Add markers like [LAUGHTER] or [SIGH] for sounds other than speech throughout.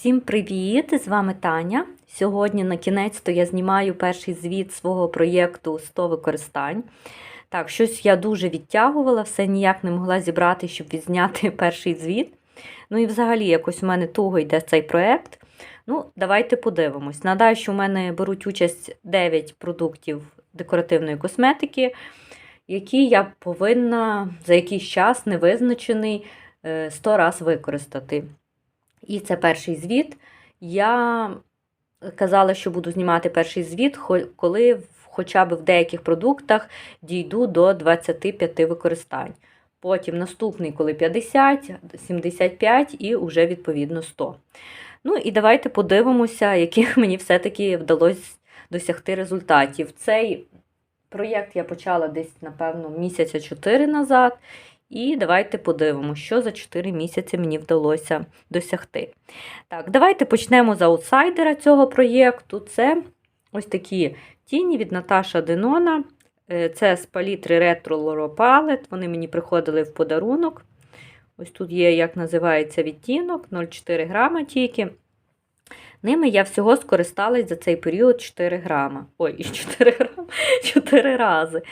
Всім привіт! З вами Таня. Сьогодні на кінець-то я знімаю перший звіт свого проєкту 100 використань. Так, щось я дуже відтягувала, все ніяк не могла зібрати, щоб відзняти [LAUGHS] перший звіт. Ну і взагалі, якось у мене туго йде цей проєкт. Ну, давайте подивимось. Нагадаю, що в мене беруть участь 9 продуктів декоративної косметики, які я повинна за якийсь час невизначений 100 раз використати. І це перший звіт. Я казала, що буду знімати перший звіт, коли хоча б в деяких продуктах дійду до 25 використань. Потім наступний, коли 50, 75 і вже відповідно 100. Ну і давайте подивимося, яких мені все-таки вдалося досягти результатів. Цей проєкт я почала десь, напевно, місяця 4 назад. І давайте подивимося, що за 4 місяці мені вдалося досягти. Так, давайте почнемо з аутсайдера цього проєкту. Це ось такі тіні від Наташа Денона. Це з палітри Retro Loro Palette. Вони мені приходили в подарунок. Ось тут є, як називається відтінок, 0,4 грама тільки. Ними я всього скористалась за цей період 4 грама. Ой, 4 грама, 4 рази.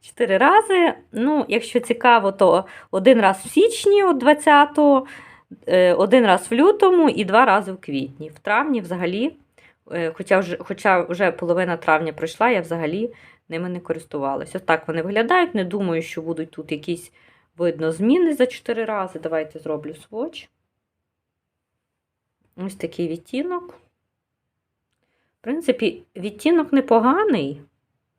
4 рази. Ну, якщо цікаво, то один раз в січні, от 20-го, один раз в лютому і два рази в квітні. В травні взагалі, хоча вже, хоча вже половина травня пройшла, я взагалі ними не користувалася. Ось так вони виглядають. Не думаю, що будуть тут якісь видно зміни за 4 рази. Давайте зроблю сводч. Ось такий відтінок. В принципі, відтінок непоганий.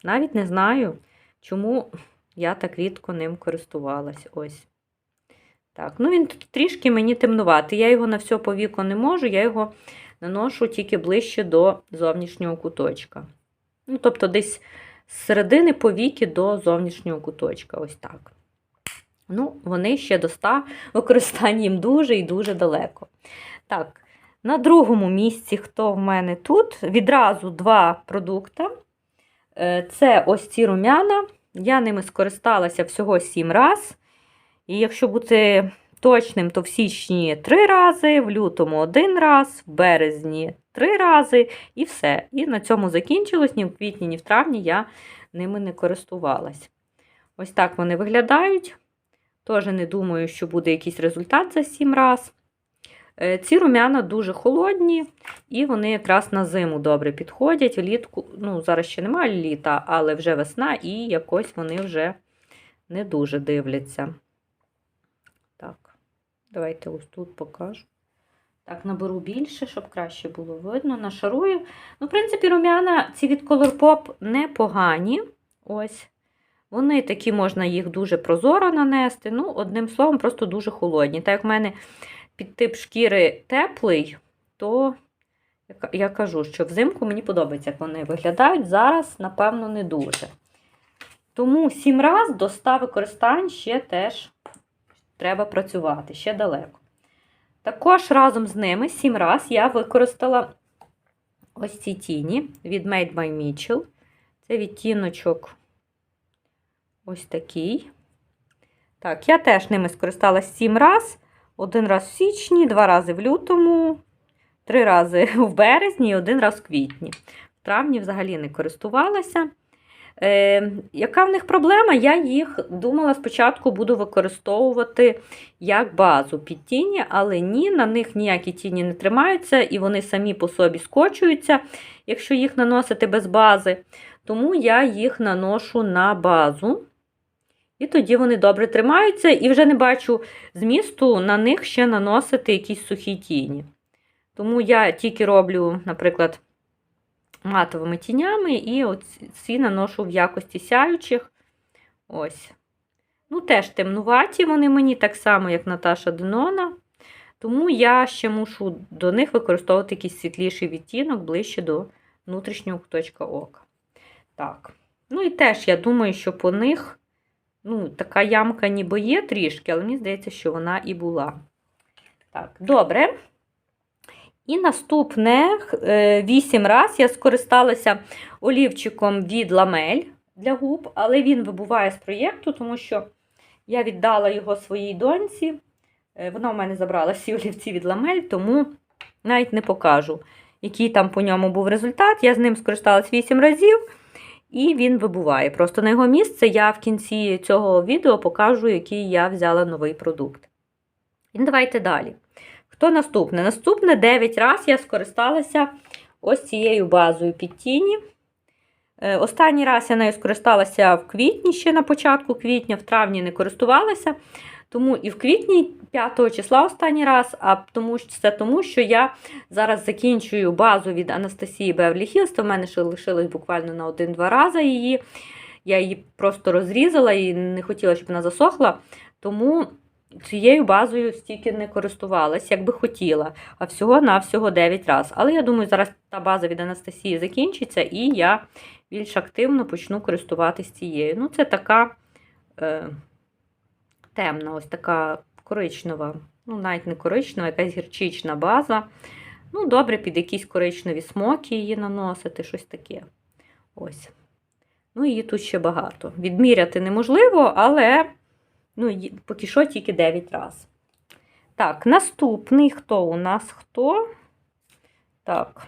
Навіть не знаю, чому я так рідко ним користувалась. Ось. Так, ну він трішки мені темнуватий. Я його на все по віку не можу, я його наношу тільки ближче до зовнішнього куточка. Ну, тобто, десь з середини повіки до зовнішнього куточка. Ось так. Ну, вони ще до 100 використань їм дуже і дуже далеко. Так, на другому місці, хто в мене тут, відразу два продукти. Це ось ці рум'яна. Я ними скористалася всього 7 разів. І якщо бути точним, то в січні 3 рази, в лютому 1 раз, в березні 3 рази і все. І на цьому закінчилось. Ні в квітні, ні в травні я ними не користувалась. Ось так вони виглядають. Теж не думаю, що буде якийсь результат за 7 разів. Ці рум'яна дуже холодні, і вони якраз на зиму добре підходять. Влітку, ну, зараз ще немає літа, але вже весна, і якось вони вже не дуже дивляться. Так, давайте ось тут покажу. Так, наберу більше, щоб краще було видно. Нашарую. Ну, в принципі, рум'яна ці від Colourpop непогані. Ось. Вони такі, можна їх дуже прозоро нанести. Ну, одним словом, просто дуже холодні. Так як в мене під тип шкіри теплий, то я кажу, що взимку мені подобається, як вони виглядають. Зараз, напевно, не дуже. Тому 7 разів до 100 використань ще теж треба працювати, ще далеко. Також разом з ними 7 разів я використала ось ці тіні від Made by Mitchell. Це відтіночок ось такий. Так, я теж ними скористалась 7 разів. Один раз в січні, два рази в лютому, три рази [LAUGHS] в березні і один раз в квітні. В травні взагалі не користувалася. Е, Яка в них проблема? Я їх думала, спочатку буду використовувати як базу під тіні, але ні, на них ніякі тіні не тримаються, і вони самі по собі скочуються, якщо їх наносити без бази. Тому я їх наношу на базу. І тоді вони добре тримаються, і вже не бачу змісту на них ще наносити якісь сухі тіні. Тому я тільки роблю, наприклад, матовими тінями, і ці наношу в якості сяючих. Ось. Ну, теж темнуваті вони мені, так само, як Наташа Денона. Тому я ще мушу до них використовувати якийсь світліший відтінок ближче до внутрішнього куточка ока. Так. Ну і теж я думаю, що по них. Ну, така ямка ніби є трішки, але мені здається, що вона і була. Так, добре. І наступне 8 раз я скористалася олівчиком від ламель для губ, але він вибуває з проєкту, тому що я віддала його своїй доньці. Вона у мене забрала всі олівці від ламель, тому навіть не покажу, який там по ньому був результат. Я з ним скористалась 8 разів, і він вибуває. Просто на його місце я в кінці цього відео покажу, який я взяла новий продукт. І давайте далі. Хто наступне? Наступне 9 разів я скористалася ось цією базою під тіні. Е, Останній раз я нею скористалася в квітні, ще на початку квітня, в травні не користувалася. Тому і в квітні 5 числа останній раз, а тому це тому, що я зараз закінчую базу від Анастасії Бевлі Хілс. То в мене ще лишилось буквально на один-два рази її. Я її просто розрізала і не хотіла, щоб вона засохла. Тому цією базою стільки не користувалась, як би хотіла, а всього-навсього 9 разів. Але я думаю, зараз та база від Анастасії закінчиться, і я більш активно почну користуватись цією. Ну, це така е, темна, ось така коричнева, ну, навіть не коричнева, якась гірчична база. Ну, добре, під якісь коричневі смоки її наносити, щось таке. Ось. Ну, її тут ще багато. Відміряти неможливо, але ну, поки що тільки 9 разів. Так, наступний хто у нас хто? Так.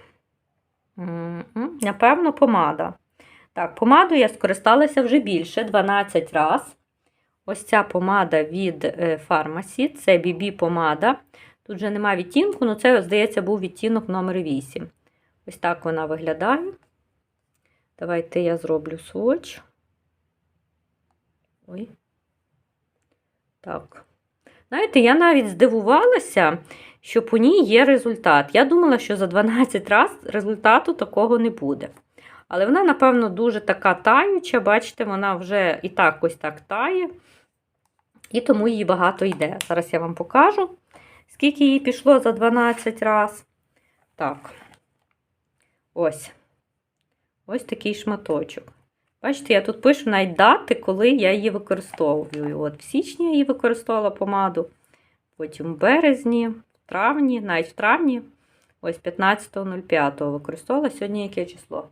Напевно, помада. Так, помаду я скористалася вже більше 12 разів. Ось ця помада від е, Pharmacy, це BB помада. Тут вже немає відтінку, але це, здається, був відтінок номер 8. Ось так вона виглядає. Давайте я зроблю своч. Ой. Так. Знаєте, я навіть здивувалася, що по ній є результат. Я думала, що за 12 разів результату такого не буде. Але вона, напевно, дуже така таюча, бачите, вона вже і так ось так тає. І тому її багато йде. Зараз я вам покажу, скільки її пішло за 12 разів. Так. Ось. Ось такий шматочок. Бачите, я тут пишу навіть дати, коли я її використовую. От в січні я її використовувала помаду, потім в березні, в травні, навіть в травні, ось 15.05 використовувала. Сьогодні яке число?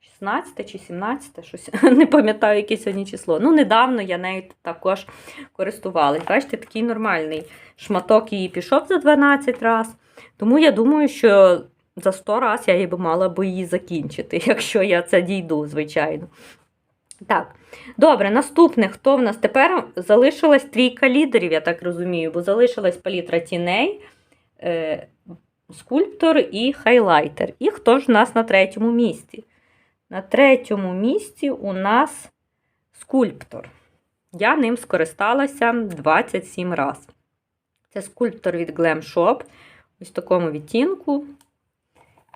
16 чи 17, щось [LAUGHS] не пам'ятаю, яке сьогодні число. Ну, недавно я нею також користувалась. Бачите, такий нормальний шматок її пішов за 12 разів. Тому я думаю, що за 100 разів я би мала би її закінчити, [LAUGHS] якщо я це дійду, звичайно. Так, добре, наступне, хто в нас тепер залишилась трійка лідерів, я так розумію, бо залишилась палітра тіней, е, скульптор і хайлайтер. І хто ж у нас на третьому місці? На третьому місці у нас скульптор. Я ним скористалася 27 разів. Це скульптор від Glam Shop. Ось в такому відтінку.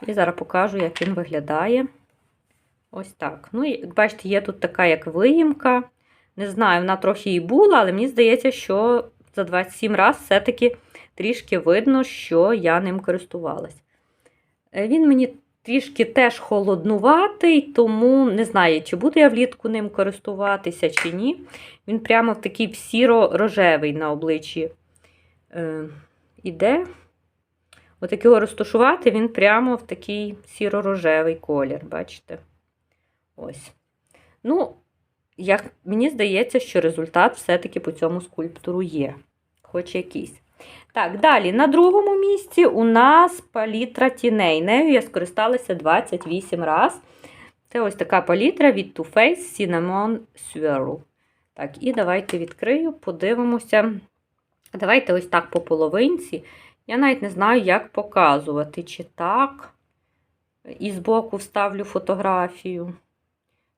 І зараз покажу, як він виглядає. Ось так. Ну, і, бачите, є тут така як виїмка. Не знаю, вона трохи і була, але мені здається, що за 27 разів все-таки трішки видно, що я ним користувалась. Е, Він мені трішки теж холоднуватий, тому не знаю, чи буду я влітку ним користуватися, чи ні. Він прямо в такий сіро-рожевий на обличчі е, іде. От його розташувати, він прямо в такий сіро-рожевий колір, бачите? Ось. Ну, як мені здається, що результат все-таки по цьому скульптуру є. Хоч якийсь. Так, далі, на другому місці у нас палітра тіней. Нею я скористалася 28 разів. Це ось така палітра від Too Faced Cinnamon Swirl. Так, і давайте відкрию, подивимося. Давайте ось так по половинці. Я навіть не знаю, як показувати, чи так. І збоку вставлю фотографію.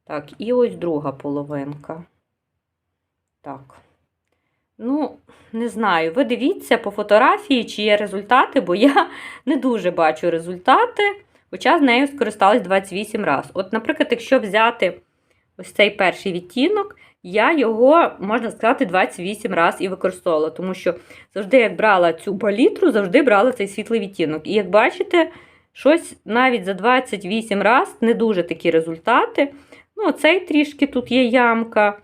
Так, і ось друга половинка. Так. Ну, не знаю, ви дивіться по фотографії, чи є результати, бо я не дуже бачу результати, хоча з нею скористалась 28 разів. От, наприклад, якщо взяти ось цей перший відтінок, я його, можна сказати, 28 разів і використовувала, тому що завжди, як брала цю палітру, завжди брала цей світлий відтінок. І як бачите, щось навіть за 28 разів не дуже такі результати. Ну, оцей трішки тут є ямка.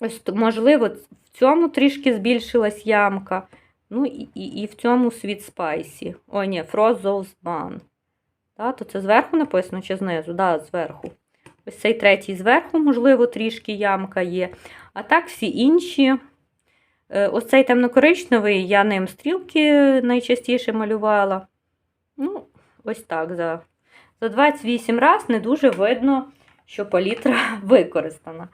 Ось, можливо, в цьому трішки збільшилась ямка. Ну, і, і, і в цьому світ спайсі. О, ні, Frozo's Ban. Да, то це зверху написано чи знизу? Да, зверху. Ось цей третій зверху, можливо, трішки ямка є. А так, всі інші. Е, Ось цей темно-коричневий, я ним стрілки найчастіше малювала. Ну, ось так. За, за 28 раз не дуже видно, що палітра [LAUGHS] використана.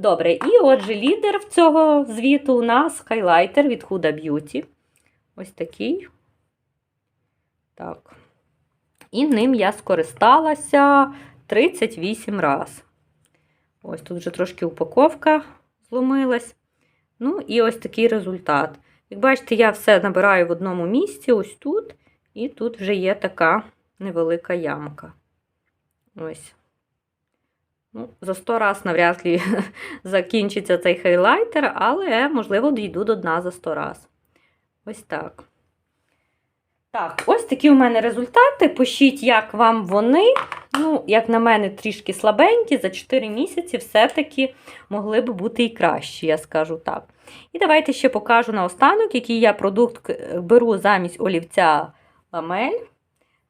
Добре, і отже, лідер в цього звіту у нас хайлайтер від Huda Beauty. Ось такий. Так. І ним я скористалася 38 раз. Ось тут вже трошки упаковка зломилась. Ну, і ось такий результат. Як бачите, я все набираю в одному місці, ось тут, і тут вже є така невелика ямка. Ось. Ну, За 100 раз навряд ли [LAUGHS] закінчиться цей хайлайтер, але, можливо, дійду до дна за 100 раз. Ось так. Так, ось такі у мене результати. Пишіть, як вам вони. Ну, як на мене, трішки слабенькі, за 4 місяці все-таки могли б бути і кращі, я скажу так. І давайте ще покажу наостанок, який я продукт беру замість олівця ламель.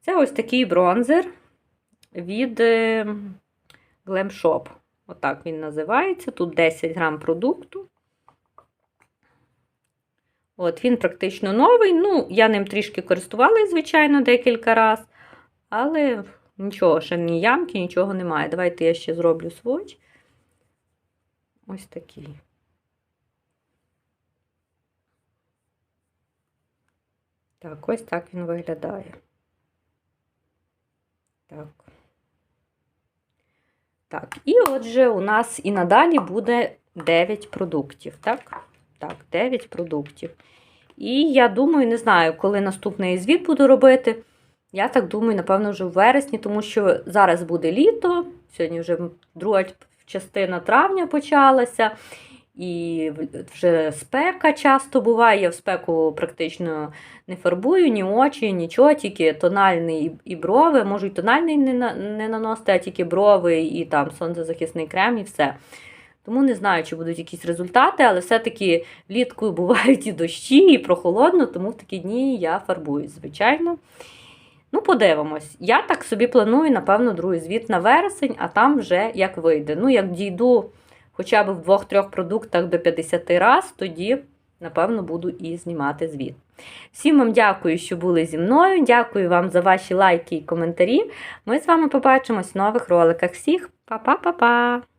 Це ось такий бронзер від Shop. Отак він називається. Тут 10 грам продукту. От, Він практично новий. Ну, я ним трішки користувалася, звичайно, декілька разів. Але нічого, ще ні ямки, нічого немає. Давайте я ще зроблю сводч. Ось такий. Так, ось так він виглядає. Так. Так, і отже, у нас і надалі буде 9 продуктів. Так, так, 9 продуктів. І я думаю, не знаю, коли наступний звіт буду робити. Я так думаю, напевно, вже в вересні, тому що зараз буде літо, сьогодні вже друга частина травня почалася, і вже спека часто буває. Я в спеку практично не фарбую ні очі, нічого, тільки тональний і брови. Можу і тональний не, на, не наносити, а тільки брови і там сонцезахисний крем, і все. Тому не знаю, чи будуть якісь результати, але все-таки влітку бувають і дощі, і прохолодно, тому в такі дні я фарбую, звичайно. Ну, подивимось. Я так собі планую, напевно, другий звіт на вересень, а там вже як вийде. Ну, як дійду хоча б в двох-трьох продуктах до 50 раз, тоді, напевно, буду і знімати звіт. Всім вам дякую, що були зі мною. Дякую вам за ваші лайки і коментарі. Ми з вами побачимось в нових роликах. Всіх па-па-па-па!